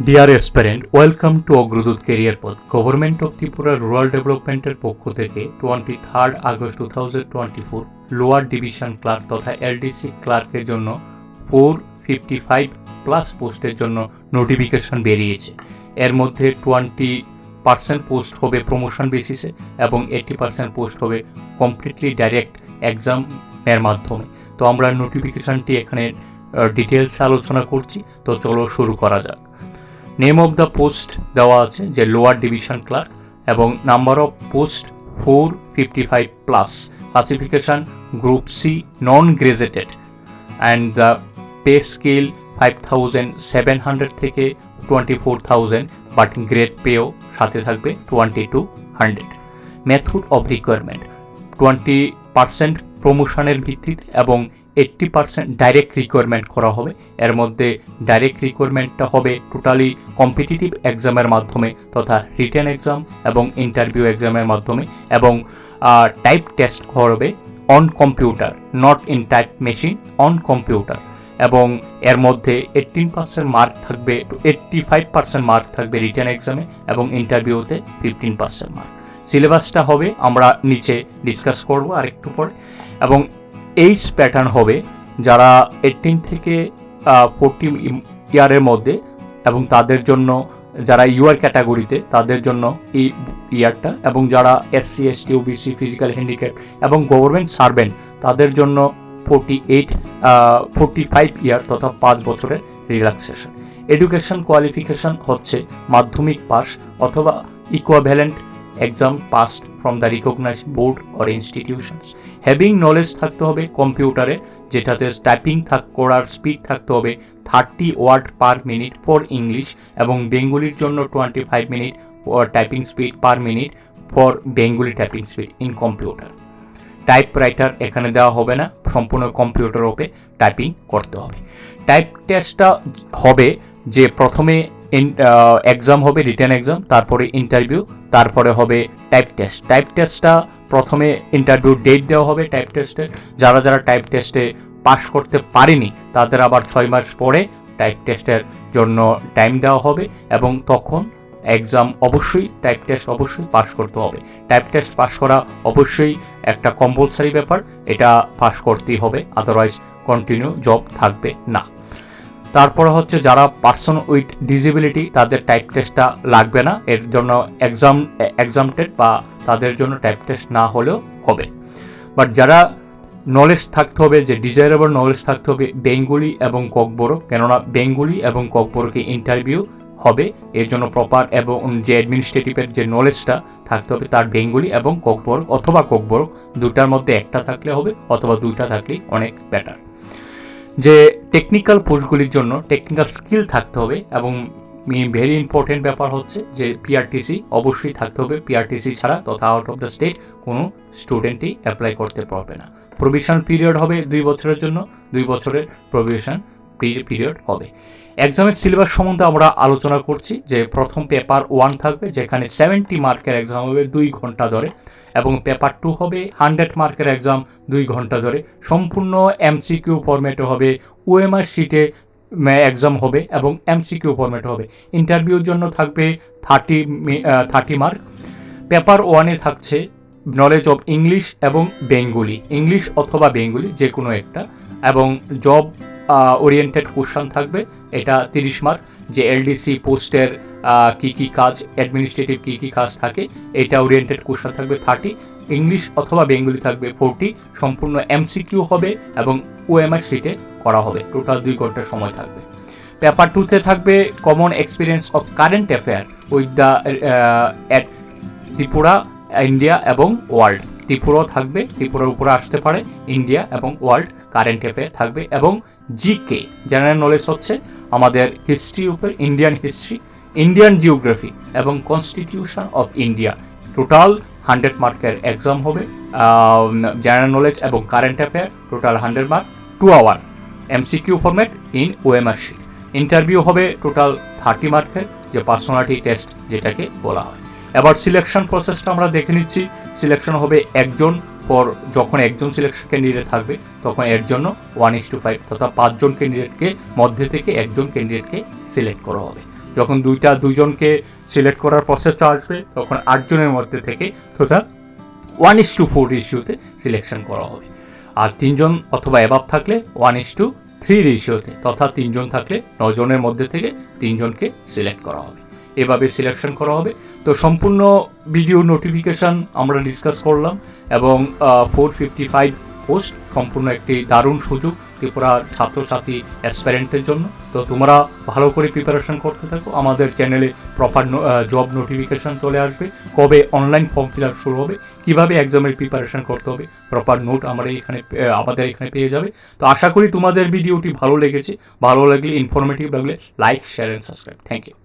Dear aspirant welcome to Agradut career পথ government of Tripura rural ডেভেলপমেন্টের পক্ষ থেকে twenty third August two thousand twenty four lower division clerk তথা LDC ক্লার্কের জন্য ফোর ফিফটি ফাইভ প্লাস পোস্টের জন্য নোটিফিকেশন বেরিয়েছে। এর মধ্যে টোয়েন্টি পার্সেন্ট পোস্ট হবে প্রমোশন বেসিসে এবং এইটি পার্সেন্ট পোস্ট হবে কমপ্লিটলি ডাইরেক্ট এক্সামের মাধ্যমে। তো আমরা নোটিফিকেশানটি এখানে ডিটেলস আলোচনা করছি। তো চলো শুরু করা যাক। নেম অফ দ্য পোস্ট দেওয়া আছে যে লোয়ার ডিভিশন ক্লার্ক এবং number of post four fifty five plus classification group C non gazetted and the pay scale five thousand seven hundred থেকে twenty four thousand but grade পেও সাথে থাকবে twenty two hundred method of requirement twenty percent প্রমোশনের ভিত্তিতে এবং eighty percent direct requirement করা হবে। এর মধ্যে ডাইরেক্ট রিকোয়ারমেন্টটা হবে টোটালি কম্পিটিটিভ এক্সামের মাধ্যমে তথা রিটার্ন এক্সাম এবং ইন্টারভিউ এক্সামের মাধ্যমে এবং টাইপ টেস্ট করবে on computer not in type machine on computer এবং এর মধ্যে এইটিন পার্সেন্ট মার্ক থাকবে এইট্টি ফাইভ পার্সেন্ট মার্ক থাকবে রিটার্ন এক্সামে এবং ইন্টারভিউতে ফিফটিন পার্সেন্ট মার্ক সিলেবাসটা হবে, আমরা নিচে ডিসকাস করব আর একটু পরে এবং এইজ প্যাটার্ন হবে, যারা এইটিন থেকে ফোরটি ইয়ারের মধ্যে এবং তাদের জন্য, যারা ইউআর ক্যাটাগরিতে তাদের জন্য এই ইয়ারটা এবং যারা SC ST OBC physical handicap এবং গভর্নমেন্ট সার্ভেন্ট তাদের জন্য forty eight forty five year তথা পাঁচ বছরের রিল্যাক্সেশন এডুকেশন কোয়ালিফিকেশন হচ্ছে মাধ্যমিক পাস অথবা equivalent exam passed from the recognize board or institutions having knowledge থাকতে হবে কম্পিউটারে, যেটাতে টাইপিং থাক, করার স্পিড থাকতে হবে thirty word per minute for English এবং বেঙ্গলির জন্য twenty five minute typing speed per minute for Bengali typing speed in computer typewriter এখানে দেওয়া হবে না, সম্পূর্ণ কম্পিউটার ওপে টাইপিং করতে হবে। টাইপ টেস্টটা হবে যে প্রথমে এক্সাম হবে রিটার্ন এক্সাম তারপরে ইন্টারভিউ তারপরে হবে টাইপ টেস্ট টাইপ টেস্টটা প্রথমে ইন্টারভিউ ডেট দেওয়া হবে টাইপ টেস্টের যারা যারা টাইপ টেস্টে পাশ করতে পারেনি, তাদের আবার ছয় মাস পরে টাইপ টেস্টের জন্য টাইম দেওয়া হবে এবং তখন এক্সাম অবশ্যই টাইপ টেস্ট অবশ্যই পাস করতে হবে। টাইপ টেস্ট পাস করা অবশ্যই একটা কম্পালসারি ব্যাপার, এটা পাস করতেই হবে আদারওয়াইজ কন্টিনিউ জব থাকবে না। তারপরে হচ্ছে যারা পার্সন উইথ ডিসেবিলিটি তাদের টাইপ টেস্টটা লাগবে না। এর জন্য এক্সাম এক্সামটেড বা তাদের জন্য টাইপ টেস্ট না হলেও হবে। বাট যারা নলেজ থাকতে হবে, যে ডিজায়ারেবল নলেজ থাকতে হবে বেঙ্গলি এবং ককবরক কেননা বেঙ্গলি এবং ককবরকে ইন্টারভিউ হবে, এর জন্য প্রপার এবং যে অ্যাডমিনিস্ট্রেটিভের যে নলেজটা থাকতে হবে, তার বেঙ্গলি এবং ককবরক অথবা ককবরক দুটার মধ্যে একটা থাকলে হবে, অথবা দুইটা থাকলেই অনেক বেটার যে টেকনিক্যাল পোস্টগুলির জন্য টেকনিক্যাল স্কিল থাকতে হবে এবং ভেরি ইম্পর্টেন্ট ব্যাপার হচ্ছে যে পিআরটিসি অবশ্যই থাকতে হবে। পিআরটিসি ছাড়া তথা আউট অফ দ্য স্টেট কোনো স্টুডেন্টই অ্যাপ্লাই করতে পারবে না। প্রভিশন পিরিয়ড হবে দুই বছরের জন্য, দুই বছরের প্রভিশন পিরিয়ড হবে। এক্সামের সিলেবাস সম্বন্ধে আমরা আলোচনা করছি যে প্রথম পেপার ওয়ান থাকবে, যেখানে সেভেন্টি মার্কের এক্সাম হবে দুই ঘণ্টা ধরে। এবং পেপার টু হবে হান্ড্রেড মার্কের এক্সাম দুই ঘণ্টা ধরে। সম্পূর্ণ এমসিকিউ ফরম্যাটে হবে ওএমআর শিটে এক্সাম হবে এবং এমসিকিউ ফরম্যাটে হবে। ইন্টারভিউর জন্য থাকবে থার্টি থার্টি মার্ক পেপার ওয়ানে থাকছে নলেজ অফ ইংলিশ এবং বেঙ্গলি ইংলিশ অথবা বেঙ্গলি যে কোনো একটা। এবং জব ওরিয়েন্টেড কোশ্চান থাকবে। এটা তিরিশ মার্ক যে এলডিসি পোস্টের কি কি কাজ অ্যাডমিনিস্ট্রেটিভ কি কি কাজ থাকে, এটা ওরিয়েন্টেড কোশ্চান থাকবে থার্টি ইংলিশ অথবা বেঙ্গলি থাকবে ফোরটি সম্পূর্ণ এমসিকিউ হবে এবং ওএমআর শিটে করা হবে। টোটাল দুই ঘণ্টা সময় থাকবে। পেপার টুতে থাকবে common experience of current affair with the at Tripura India এবং ওয়ার্ল্ড ত্রিপুরাও থাকবে। ত্রিপুরার উপরে আসতে পারে। ইন্ডিয়া এবং ওয়ার্ল্ড কারেন্ট অ্যাফেয়ার থাকবে এবং জিকে জেনারেল নলেজ হচ্ছে আমাদের হিস্ট্রি উপর ইন্ডিয়ান হিস্ট্রি ইন্ডিয়ান জিওগ্রাফি এবং constitution of India total hundred মার্কের এক্সাম হবে জেনারেল নলেজ এবং current affair total hundred mark two hour MCQ format in OMR sheet interview হবে টোটাল থার্টি মার্কের যে পার্সোনালিটি টেস্ট যেটাকে বলা হয়। এবার সিলেকশন প্রসেসটা আমরা দেখে নিচ্ছি। সিলেকশন হবে একজন পর যখন একজন সিলেকশন ক্যান্ডিডেট থাকবে, তখন এর জন্য ওয়ান ইস টু ফাইভ তথা পাঁচজন ক্যান্ডিডেটকে মধ্যে থেকে একজন ক্যান্ডিডেটকে সিলেক্ট করা হবে। যখন দুইটা, দুইজনকে সিলেক্ট করার প্রসেসটা আসবে, তখন আটজনের মধ্যে থেকে তথা ওয়ান ইস টু ফোর রেশিওতে সিলেকশন করা হবে। আর তিনজন অথবা অ্যাবাভ থাকলে ওয়ান ইস টু থ্রি রেশিওতে তথা তিনজন থাকলে নজনের মধ্যে থেকে তিনজনকে সিলেক্ট করা হবে। এভাবে সিলেকশন করা হবে। তো সম্পূর্ণ ভিডিও নোটিফিকেশান আমরা ডিসকাস করলাম এবং ফোর ফিফটি ফাইভ পোস্ট সম্পূর্ণ একটি দারুণ সুযোগ ত্রিপুরা ছাত্রছাত্রী অ্যাসপ্যারেন্টের জন্য। তো তোমরা ভালো করে প্রিপারেশন করতে থাকো। আমাদের চ্যানেলে প্রপার জব নোটিফিকেশান চলে আসবে। কবে অনলাইন ফর্ম ফিল আপ শুরু হবে, কীভাবে এক্সামের প্রিপারেশন করতে হবে প্রপার নোট আমরা এখানে আমাদের এখানে পেয়ে যাবে। তো আশা করি তোমাদের ভিডিওটি ভালো লেগেছে। ভালো লাগলে ইনফরমেটিভ লাগলে like share and subscribe thank you